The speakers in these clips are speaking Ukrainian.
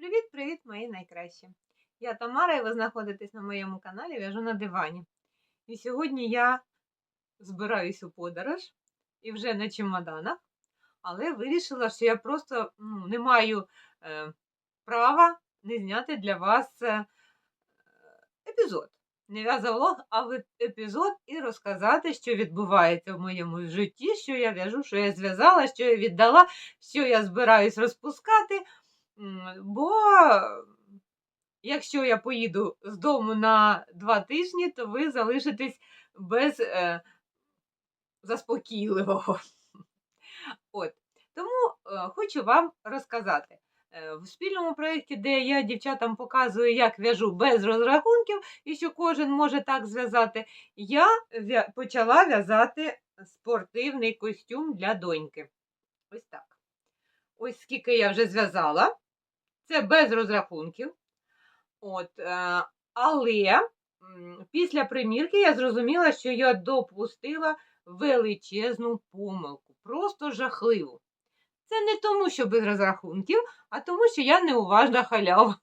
Привіт-привіт, мої найкращі! Я Тамара, і ви знаходитесь на моєму каналі В'яжу на дивані. І сьогодні я збираюсь у подорож і вже на чемоданах, але вирішила, що я просто ну, не маю е, права не зняти для вас е, епізод. Не в'язавлог, а епізод і розказати, що відбувається в моєму житті, що я в'яжу, що я зв'язала, що я віддала, що я збираюсь розпускати. Бо якщо я поїду з дому на два тижні, то ви залишитесь без е, заспокійливого. От. Тому е, хочу вам розказати. Е, В спільному проєкті, де я дівчатам показую, як в'яжу без розрахунків, і що кожен може так зв'язати, я почала в'язати спортивний костюм для доньки. Ось так. Ось скільки я вже зв'язала. Це без розрахунків. От, е, але після примірки я зрозуміла, що я допустила величезну помилку. Просто жахливу. Це не тому, що без розрахунків, а тому, що я неуважна халява.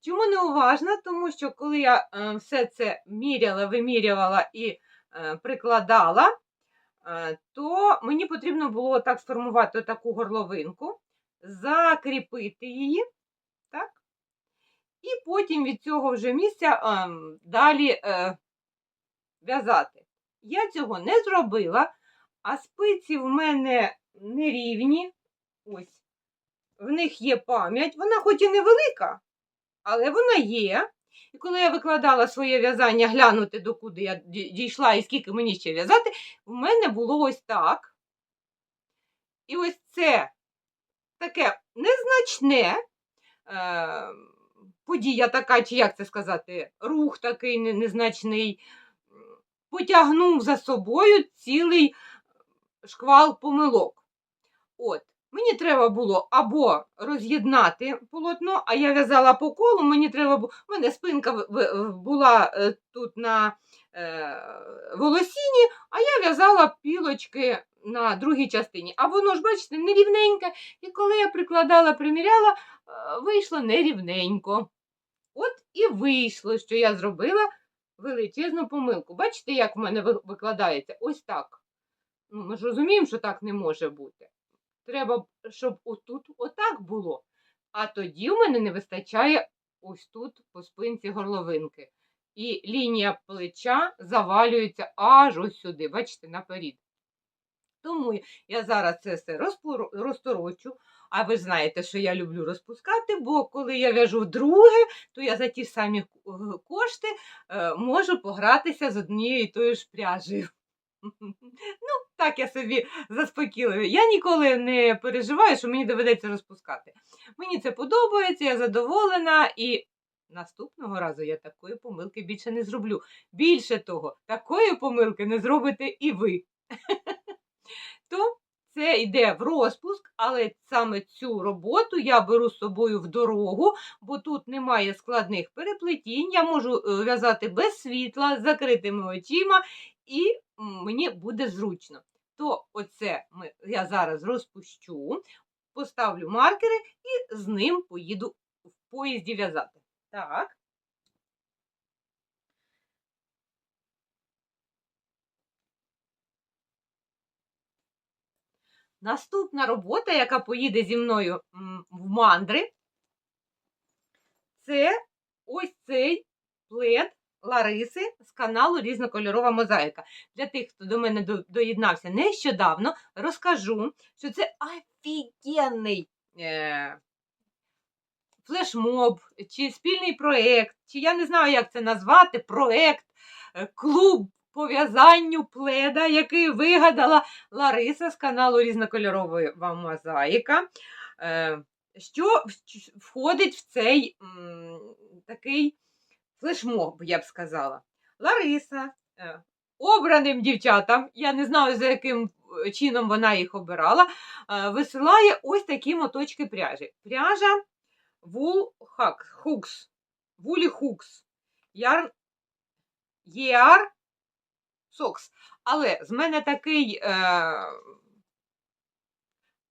Чому неуважна? Тому що коли я е, все це міряла, вимірювала і е, прикладала, то мені потрібно було так сформувати таку горловинку, закріпити її, так? І потім від цього вже місця ем, далі е, в'язати. Я цього не зробила, а спиці в мене нерівні. Ось. В них є пам'ять. Вона хоч і невелика, але вона є. І коли я викладала своє в'язання, глянути, докуди я дійшла і скільки мені ще в'язати, в мене було ось так. І ось це таке незначне. Е, подія така, чи як це сказати, рух такий незначний, потягнув за собою цілий шквал помилок. От, мені треба було або роз'єднати полотно, а я в'язала по колу, мені треба було. У мене спинка була е, тут на е, волосіні, а я в'язала пілочки на другій частині. А воно ж, бачите, нерівненьке. І коли я прикладала, приміряла, е, вийшло нерівненько. От і вийшло, що я зробила величезну помилку. Бачите, як в мене викладається? Ось так. Ну, ми ж розуміємо, що так не може бути. Треба, щоб отут отак було. А тоді в мене не вистачає ось тут по спинці горловинки. І лінія плеча завалюється аж ось сюди, бачите, наперед. Тому я зараз це все розпоро- розторочу. А ви знаєте, що я люблю розпускати, бо коли я в'яжу вдруге, то я за ті самі е, кошти е, можу погратися з однією і тою ж пряжею. Ну, так я собі заспокійливі. Я ніколи не переживаю, що мені доведеться розпускати. Мені це подобається, я задоволена, і наступного разу я такої помилки більше не зроблю. Більше того, такої помилки не зробите і ви. То це йде в розпуск, але саме цю роботу я беру з собою в дорогу, бо тут немає складних переплетінь. Я можу е, в'язати без світла, з закритими очима, і мені буде зручно. То оце я зараз розпущу, поставлю маркери і з ним поїду в поїзді в'язати. Так. Наступна робота, яка поїде зі мною в мандри, це ось цей плед Лариси з каналу Різнокольорова мозаїка. Для тих, хто до мене доєднався нещодавно, розкажу, що це офігенний е, флешмоб, чи спільний проєкт, чи я не знаю, як це назвати, проєкт, е, клуб по в'язанню пледа, який вигадала Лариса з каналу Різнокольорова мозаїка. Е, Що входить в цей такий флешмоб, я б сказала. Лариса е, обраним дівчатам, я не знаю, за яким е, чином вона їх обирала, висилає ось такі моточки пряжі. Пряжа Wool Hooks. Woolly Hooks. Yarn ER Socks. Але з мене такий е,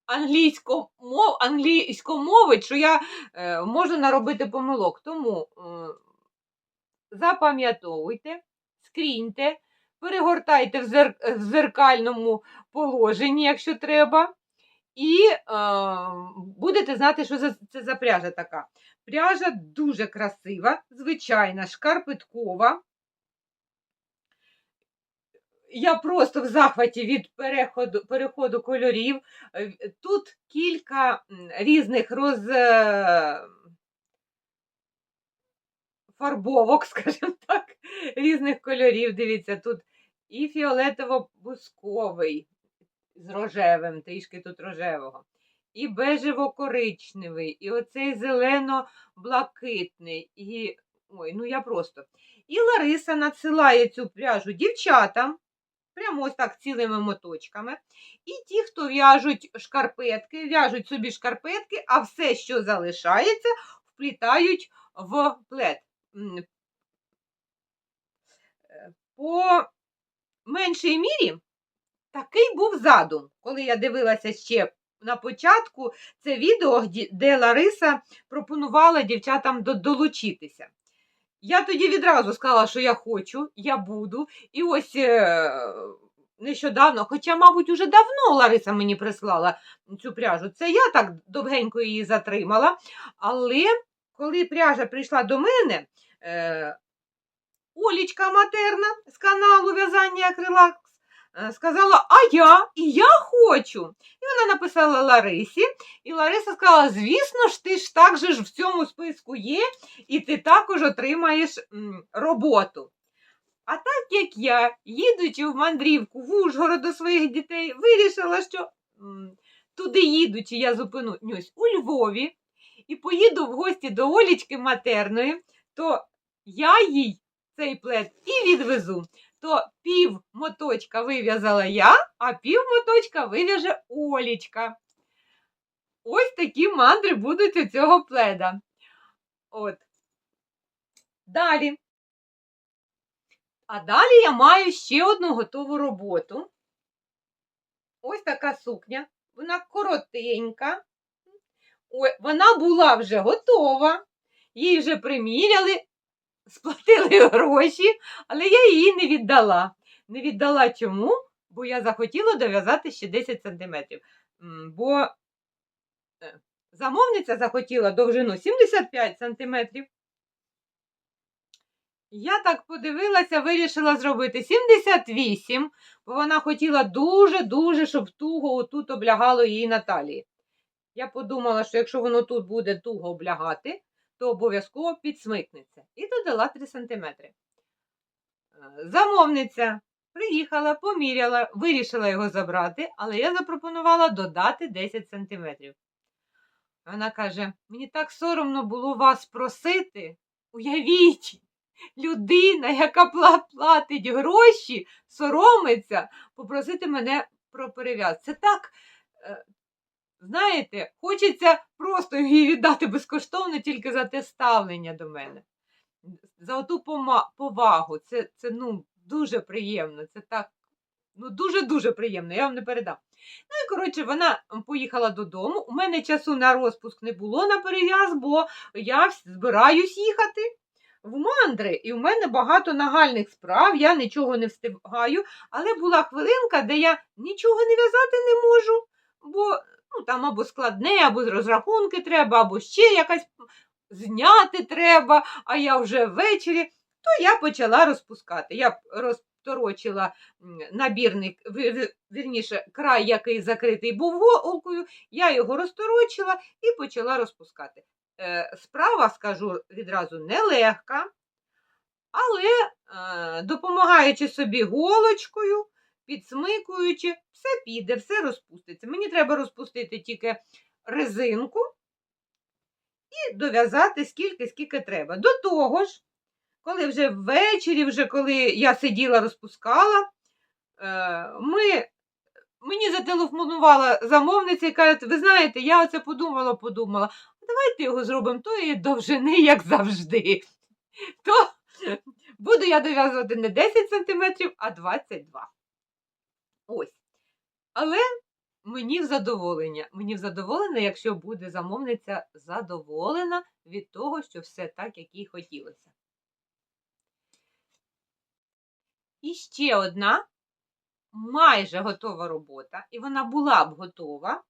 англійськомов, англійськомовець, що я е, можу наробити помилок. Тому е, запам'ятовуйте, скріньте, перегортайте в, зер, в зеркальному положенні, якщо треба. І е, будете знати, що це за пряжа така. Пряжа дуже красива, звичайна, шкарпеткова. Я просто в захваті від переходу, переходу кольорів. Е, Тут кілька різних роз... е, фарбовок, скажімо так, різних кольорів. Дивіться, тут і фіолетово-бусковий з рожевим, трішки тут рожевого, і бежево-коричневий, і оцей зелено-блакитний. І... Ой, ну я просто. І Лариса надсилає цю пряжу дівчатам, прямо ось так цілими моточками. І ті, хто в'яжуть шкарпетки, в'яжуть собі шкарпетки, а все, що залишається, вплітають в плед. Е, По меншій мірі такий був задум, коли я дивилася ще на початку це відео, де Лариса пропонувала дівчатам долучитися. Я тоді відразу сказала, що я хочу, я буду. І ось е, нещодавно, хоча, мабуть, уже давно Лариса мені прислала цю пряжу. Це я так довгенько її затримала. Але коли пряжа прийшла до мене, е, Олічка матерна з каналу В'язання Акрилакс е, сказала: А я, і я хочу. І вона написала Ларисі, і Лариса сказала: звісно ж, ти ж так же ж в цьому списку є, і ти також отримаєш роботу. А так як я, їдучи в мандрівку в Ужгород до своїх дітей, вирішила, що туди їдучи, я зупинюсь у Львові і поїду в гості до Олічки матерної, то я їй цей плед і відвезу. То пів моточка вив'язала я, а пів моточка вив'яже Олічка. Ось такі мандри будуть у цього пледа. От. Далі. А далі я маю ще одну готову роботу. Ось така сукня. Вона коротенька. Ой, вона була вже готова. Її вже приміряли, сплатили гроші, але я її не віддала. Не віддала чому? Бо я захотіла дов'язати ще 10 см. Бо е, замовниця захотіла довжину 75 см. Я так подивилася, вирішила зробити 78, бо вона хотіла дуже-дуже, щоб туго отут облягало її на талії. Я подумала, що якщо воно тут буде туго облягати, то обов'язково підсмикнеться. І додала 3 см. Замовниця приїхала, поміряла, вирішила його забрати, але я запропонувала додати 10 см. Вона каже: мені так соромно було вас просити. Уявіть, людина, яка платить гроші, соромиться попросити мене про перев'яз. Це так, е, знаєте, хочеться просто її віддати безкоштовно тільки за те ставлення до мене. За оту повагу. Це, це ну, дуже приємно. Це так, ну дуже-дуже приємно, я вам не передам. Ну і коротше, вона поїхала додому. У мене часу на розпуск не було на перев'яз, бо я збираюсь їхати в мандри, і в мене багато нагальних справ, я нічого не встигаю. Але була хвилинка, де я нічого не в'язати не можу, бо ну, там або складне, або розрахунки треба, або ще якась зняти треба, а я вже ввечері, то я почала розпускати. Я розторочила набірник, вірніше, край, який закритий був голкою, я його розторочила і почала розпускати. Е, Справа, скажу відразу, нелегка, але е, допомагаючи собі голочкою, підсмикуючи, все піде, все розпуститься. Мені треба розпустити тільки резинку і дов'язати скільки, скільки треба. До того ж, коли вже ввечері, вже коли я сиділа, розпускала, е, ми, мені зателефонувала замовниця і каже, ви знаєте, я оце подумала, подумала, давайте його зробимо тої довжини, як завжди. То буду я дов'язувати не 10 см, а 22. Ось. Але мені в задоволення. Мені в задоволення, якщо буде замовниця задоволена від того, що все так, як їй хотілося. І ще одна майже готова робота, і вона була б готова.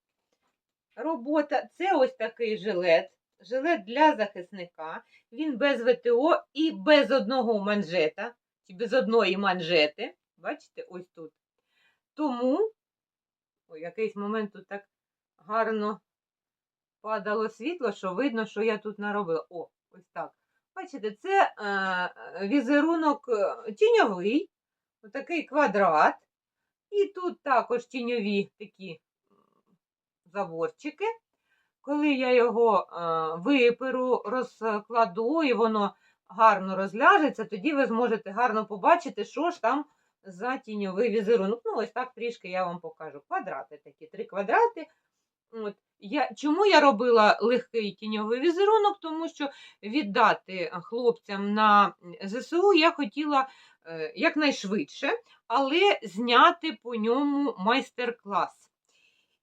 Робота це ось такий жилет. Жилет для захисника. Він без ВТО і без одного манжета, чи без одної манжети. Бачите, ось тут. Тому, у якийсь момент тут так гарно падало світло, що видно, що я тут наробила. О, ось так. Бачите, це е, візерунок е, тіньовий, отакий квадрат. І тут також тіньові такі заборчики. Коли я його е, виперу, розкладу і воно гарно розляжеться, тоді ви зможете гарно побачити, що ж там за тіньовий візерунок. Ну, ось так трішки я вам покажу. Квадрати такі, три квадрати. От. Я, чому я робила легкий тіньовий візерунок? Тому що віддати хлопцям на ЗСУ я хотіла е, якнайшвидше, але зняти по ньому майстер-клас.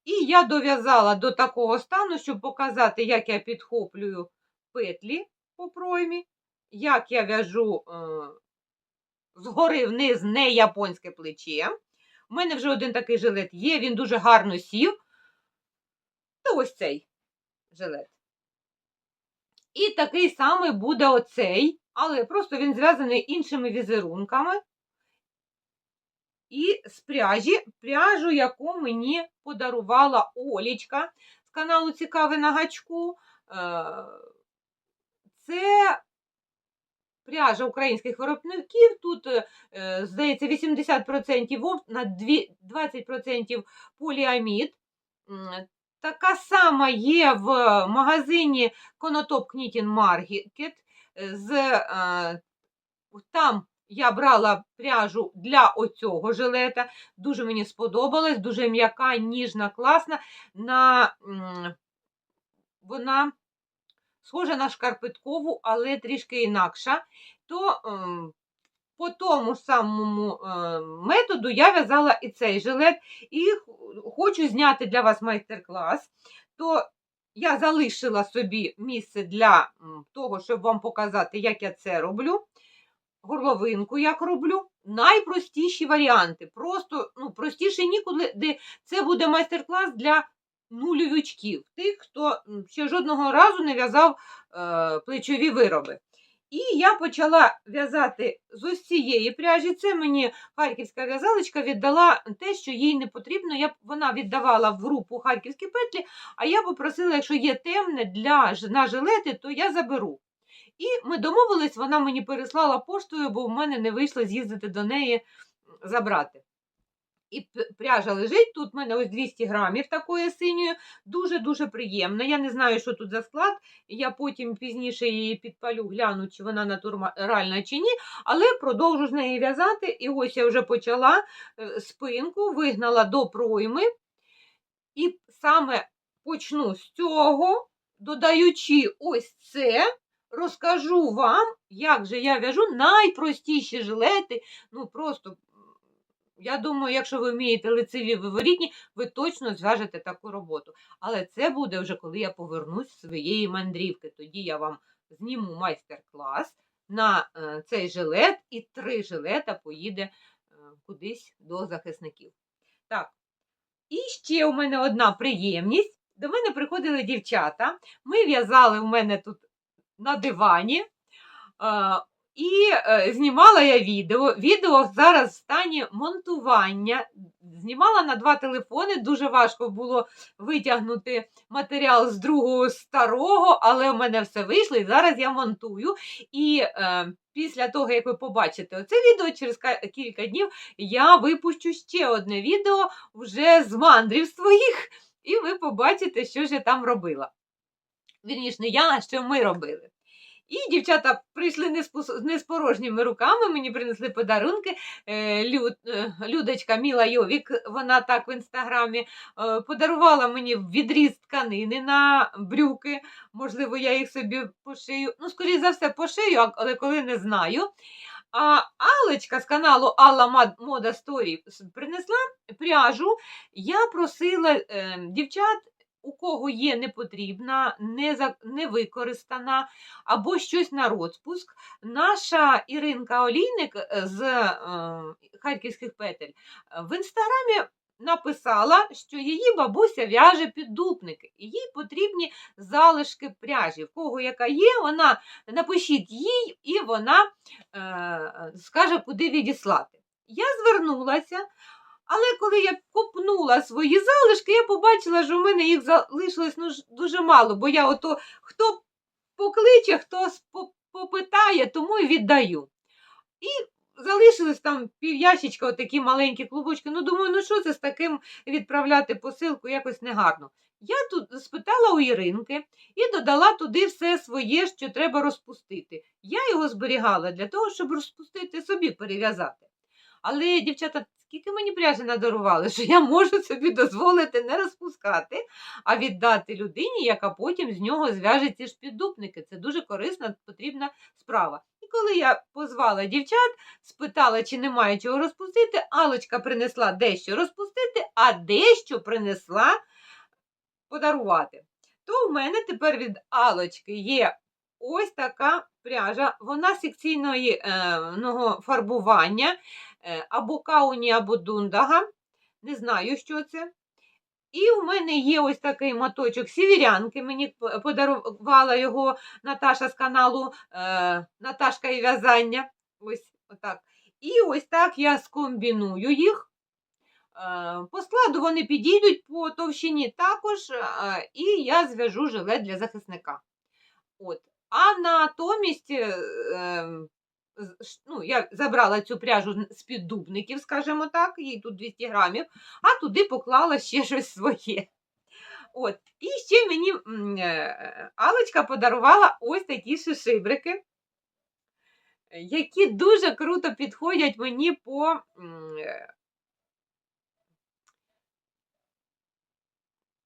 І я дов'язала до такого стану, щоб показати, як я підхоплюю петлі по проймі, як я в'яжу е, згори вниз не японське плече. У мене вже один такий жилет є, він дуже гарно сів. Та ось цей жилет. І такий самий буде оцей, але просто він зв'язаний іншими візерунками. І з пряжі, пряжу, яку мені подарувала Олічка з каналу Цікаве на гачку. Е, Це пряжа українських виробників. Тут, е, здається, 80% вовк на 20% поліамід. Така сама є в магазині Конотоп Knitting Market. Е, там я брала пряжу для оцього жилета. Дуже мені сподобалось, дуже м'яка, ніжна, класна. На, вона схожа на шкарпеткову, але трішки інакша. То ем, по тому самому е, методу я в'язала і цей жилет. І хочу зняти для вас майстер-клас. То я залишила собі місце для того, щоб вам показати, як я це роблю. Горловинку як роблю. Найпростіші варіанти. Просто ну, простіше нікуди. Це буде майстер-клас для нульовичків, тих, хто ще жодного разу не в'язав е, плечові вироби. І я почала в'язати з ось цієї пряжі. Це мені харківська в'язалочка віддала те, що їй не потрібно. Я, вона віддавала в групу харківські петлі, а я попросила, якщо є темне для, на жилети, то я заберу. І ми домовились, вона мені переслала поштою, бо в мене не вийшло з'їздити до неї забрати. І пряжа лежить. Тут в мене ось 200 грамів такої синьої, дуже-дуже приємна. Я не знаю, що тут за склад. Я потім пізніше її підпалю, гляну, чи вона натуральна чи ні. Але продовжу з неї в'язати. І ось я вже почала е, спинку, вигнала до пройми. І саме почну з цього, додаючи ось це, розкажу вам, як же я в'яжу найпростіші жилети. Ну просто, я думаю, якщо ви вмієте лицеві виворітні, ви точно зв'яжете таку роботу. Але це буде вже коли я повернусь з своєї мандрівки. Тоді я вам зніму майстер-клас на е, цей жилет, і три жилета поїде е, кудись до захисників. Так. І ще у мене одна приємність. До мене приходили дівчата. Ми в'язали у мене тут на дивані. І е, знімала я відео. Відео зараз в стані монтування. Знімала на два телефони. Дуже важко було витягнути матеріал з другого старого, але в мене все вийшло, і зараз я монтую. І е, після того, як ви побачите оце відео, через кілька днів я випущу ще одне відео вже з мандрів своїх, і ви побачите, що ж я там робила. Вірніше, не я, а що ми робили. І дівчата прийшли не з, порожніми руками, мені принесли подарунки. Е, Люд, е, Людочка Міла Йовік, вона так в інстаграмі е, подарувала мені відріз тканини на брюки. Можливо, я їх собі пошию. Ну, скоріше за все, пошию, але коли не знаю. А Алечка з каналу Алла Мода Сторі принесла пряжу. Я просила дівчат, у кого є непотрібна, не, за, не використана або щось на розпуск. Наша Іринка Олійник е, з е, Харківських петель е, в інстаграмі написала, що її бабуся в'яже піддупники, їй потрібні залишки пряжі. В кого яка є, вона напишіть їй, і вона е, скаже, куди відіслати. Я звернулася, але коли я копнула свої залишки, я побачила, що в мене їх залишилось ну, дуже мало, бо я ото хто покличе, хто попитає, тому і віддаю. І залишилось там пів'ящичка, отакі маленькі клубочки. Ну, думаю, ну що це з таким відправляти посилку якось негарно. Я тут спитала у Іринки і додала туди все своє, що треба розпустити. Я його зберігала для того, щоб розпустити собі, перев'язати. Але, дівчата, скільки мені пряжі надарували, що я можу собі дозволити не розпускати, а віддати людині, яка потім з нього зв'яже ці ж піддупники. Це дуже корисна, потрібна справа. І коли я позвала дівчат, спитала, чи немає чого розпустити, Алочка принесла дещо розпустити, а дещо принесла подарувати. То в мене тепер від Алочки є ось така пряжа. Вона секційного е, фарбування е, або кауні, або дундага. Не знаю, що це. І у мене є ось такий моточок сіверянки. Мені подарувала його Наташа з каналу е, Наташка і в'язання. Ось отак. І ось так я скомбіную їх. Е, По складу вони підійдуть по товщині також, е, і я зв'яжу жилет для захисника. От. А натомість е, ем, ну, я забрала цю пряжу з піддубників, скажімо так, їй тут 200 грамів, а туди поклала ще щось своє. От. І ще мені е, Алочка подарувала ось такі шишибрики, які дуже круто підходять мені по е,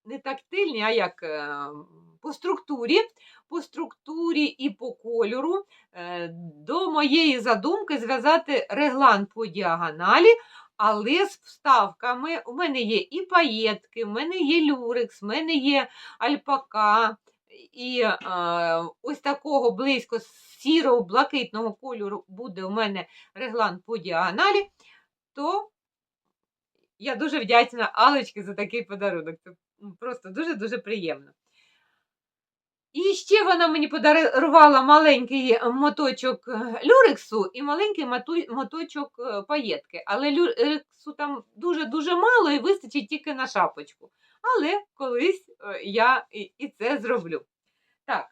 не тактильні, а як е, по структурі, по структурі і по кольору. Е, До моєї задумки зв'язати реглан по діагоналі, але з вставками. У мене є і паєтки, у мене є люрекс, у мене є альпака. І е, ось такого близько сірого блакитного кольору буде у мене реглан по діагоналі, то я дуже вдячна Алечці за такий подарунок. Це просто дуже-дуже приємно. І ще вона мені подарувала маленький моточок е, люрексу і маленький моточок е, паєтки. Але люрексу там дуже-дуже мало і вистачить тільки на шапочку. Але колись е, я і це зроблю. Так.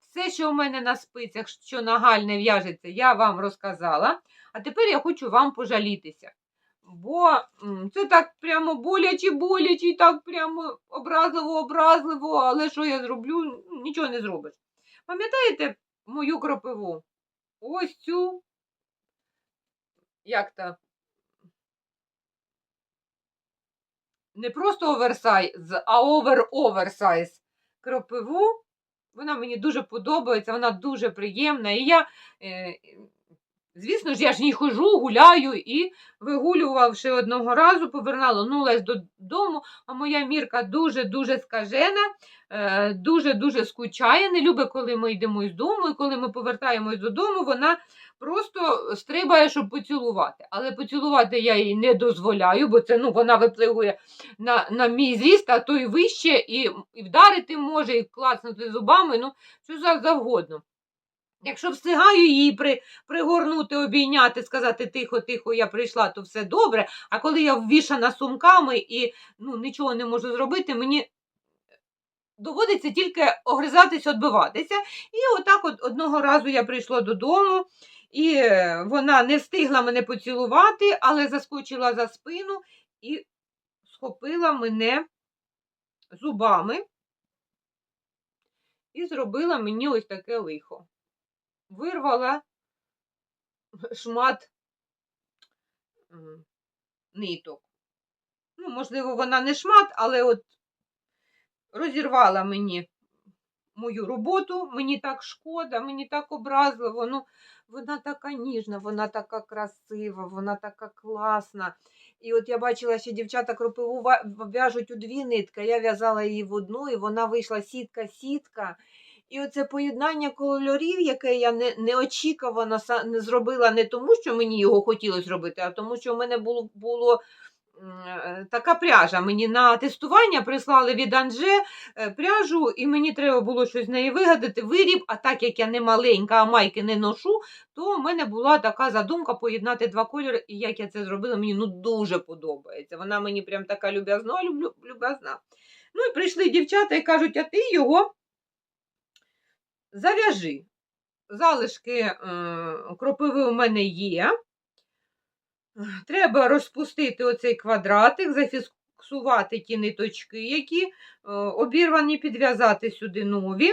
Все, що у мене на спицях, що нагальне в'яжеться, я вам розказала. А тепер я хочу вам пожалітися. Бо це так прямо боляче, боляче, і так прямо образливо, образливо, але що я зроблю, нічого не зробиш. Пам'ятаєте мою кропиву? Ось цю, як то, не просто оверсайз, а овер-оверсайз кропиву. Вона мені дуже подобається, вона дуже приємна. І я, е, звісно ж, я ж не хожу, гуляю і вигулювавши одного разу, повернулась додому, а моя мірка дуже-дуже скажена, дуже-дуже скучає, не любить, коли ми йдемо із дому, і коли ми повертаємось додому, вона просто стрибає, щоб поцілувати. Але поцілувати я їй не дозволяю, бо це ну, вона випливує на, на мій зріст, а то й вище, і, і вдарити може, і клацнути зубами, ну, що за- завгодно. Якщо встигаю її при, пригорнути, обійняти, сказати тихо, тихо, я прийшла, то все добре. А коли я ввішана сумками і ну, нічого не можу зробити, мені доводиться тільки огризатись, відбиватися. І отак от одного разу я прийшла додому, і е, вона не встигла мене поцілувати, але заскочила за спину і схопила мене зубами і зробила мені ось таке лихо. Вирвала шмат ниток. Ну, можливо, вона не шмат, але от розірвала мені мою роботу, мені так шкода, мені так образливо. Ну, вона така ніжна, вона така красива, вона така класна. І от я бачила, що дівчата кропиву в'яжуть у дві нитки. Я в'язала її в одну, і вона вийшла сітка-сітка. І оце поєднання кольорів, яке я не, неочікувано не зробила не тому, що мені його хотілося зробити, а тому, що в мене було, було е, така пряжа. Мені на тестування прислали від Анже е, пряжу, і мені треба було щось з неї вигадати, виріб. А так як я не маленька, а майки не ношу, то в мене була така задумка поєднати два кольори. І як я це зробила, мені ну дуже подобається. Вона мені прям така люб'язна, люб'язна. Ну і прийшли дівчата і кажуть, а ти його зав'яжи. Залишки е, кропиви у мене є. Треба розпустити оцей квадратик, зафіксувати ті ниточки, які е, обірвані, підв'язати сюди нові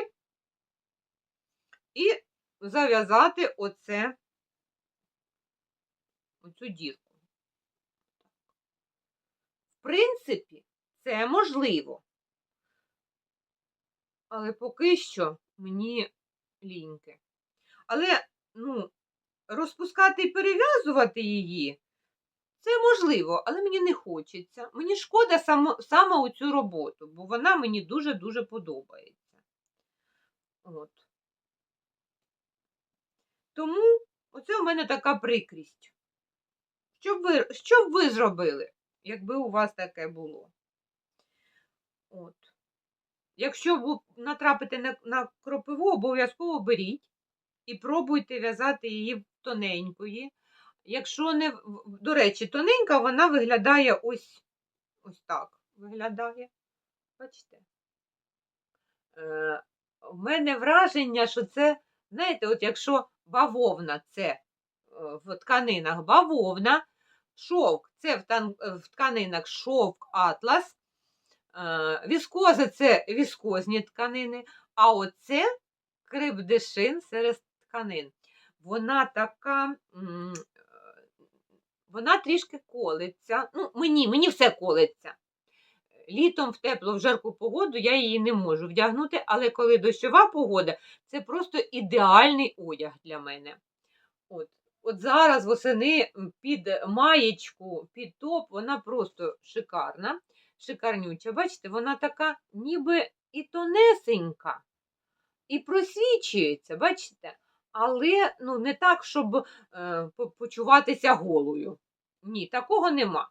і зав'язати оце, оцю дірку. В принципі, це можливо. Але поки що мені ліньки. Але, ну, розпускати і перев'язувати її це можливо, але мені не хочеться. Мені шкода саме, саме у цю роботу, бо вона мені дуже-дуже подобається. От. Тому оце у мене така прикрість. Що б ви, що б ви зробили, якби у вас таке було? От. Якщо натрапите на, кропиву, обов'язково беріть і пробуйте в'язати її тоненької. Якщо не, до речі, тоненька, вона виглядає ось, ось так. Виглядає. Бачите? Е, в мене враження, що це, знаєте, от якщо бавовна це е, в тканинах бавовна, шовк це в, тан, в тканинах шовк атлас, віскоза це віскозні тканини, а оце крепдешин серед тканин. Вона така, е, вона трішки колиться. Ну, мені, мені все колиться. Літом в теплу, в жарку погоду я її не можу вдягнути, але коли дощова погода, це просто ідеальний одяг для мене. От, от зараз восени під маєчку, під топ, вона просто шикарна, шикарнюча. Бачите, вона така ніби і тонесенька, і просвічується, бачите? Але ну, не так, щоб е, почуватися голою. Ні, такого нема.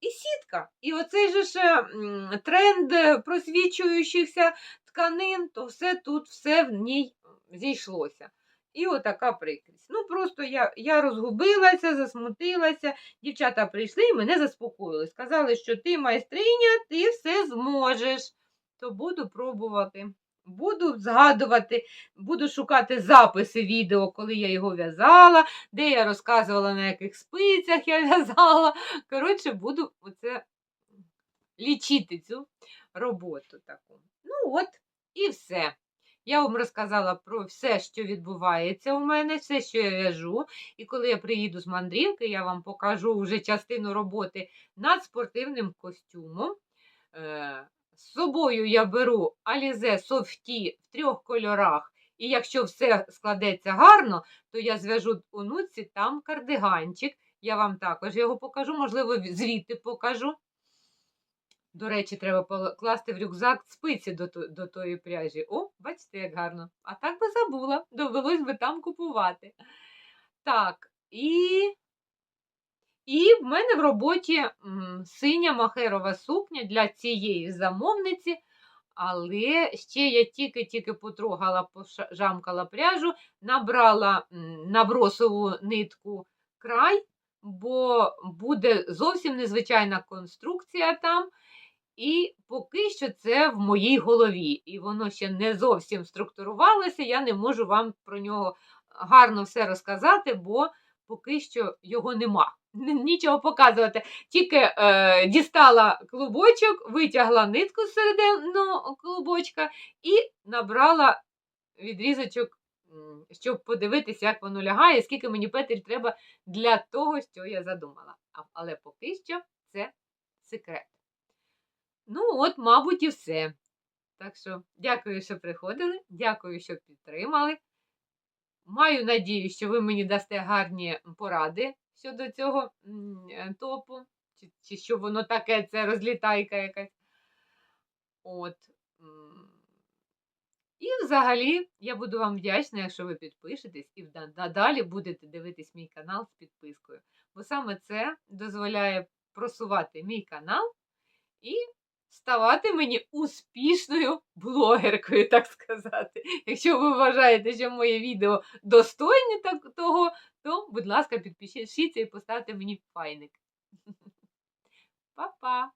І сітка. І оцей же ж тренд просвічуючихся тканин, то все тут, все в ній зійшлося. І отака прикрість. Ну, просто я, я розгубилася, засмутилася. Дівчата прийшли і мене заспокоїли. Сказали, що ти майстриня, ти все зможеш. То буду пробувати. Буду згадувати, буду шукати записи відео, коли я його в'язала, де я розказувала, на яких спицях я в'язала. Коротше, буду оце лічити цю роботу таку. Ну от, і все. Я вам розказала про все, що відбувається у мене, все, що я в'яжу. І коли я приїду з мандрівки, я вам покажу вже частину роботи над спортивним костюмом. Е, З собою я беру Alize Софті в трьох кольорах. І якщо все складеться гарно, то я зв'яжу онуці там кардиганчик. Я вам також його покажу, можливо, звідти покажу. До речі, треба покласти в рюкзак спиці до, до тої пряжі. О, бачите, як гарно. А так би забула, довелось би там купувати. Так, і, і в мене в роботі м, синя махерова сукня для цієї замовниці. Але ще я тільки-тільки потрогала, пожамкала пряжу, набрала м, набросову нитку край, бо буде зовсім незвичайна конструкція там. І поки що це в моїй голові. І воно ще не зовсім структурувалося. Я не можу вам про нього гарно все розказати, бо поки що його нема. Нічого показувати. Тільки е, дістала клубочок, витягла нитку з середину клубочка і набрала відрізочок, щоб подивитися, як воно лягає, скільки мені петель треба для того, що я задумала. Але поки що це секрет. Ну, от, мабуть, і все. Так що дякую, що приходили, дякую, що підтримали. Маю надію, що ви мені дасте гарні поради щодо цього е, топу, чи, чи що воно таке, це розлітайка якась. От. І взагалі я буду вам вдячна, якщо ви підпишетесь і надалі будете дивитись мій канал з підпискою. Бо саме це дозволяє просувати мій канал і ставати мені успішною блогеркою, так сказати. Якщо ви вважаєте, що моє відео достойне того, то, будь ласка, підпишіться і поставте мені файник. Па-па!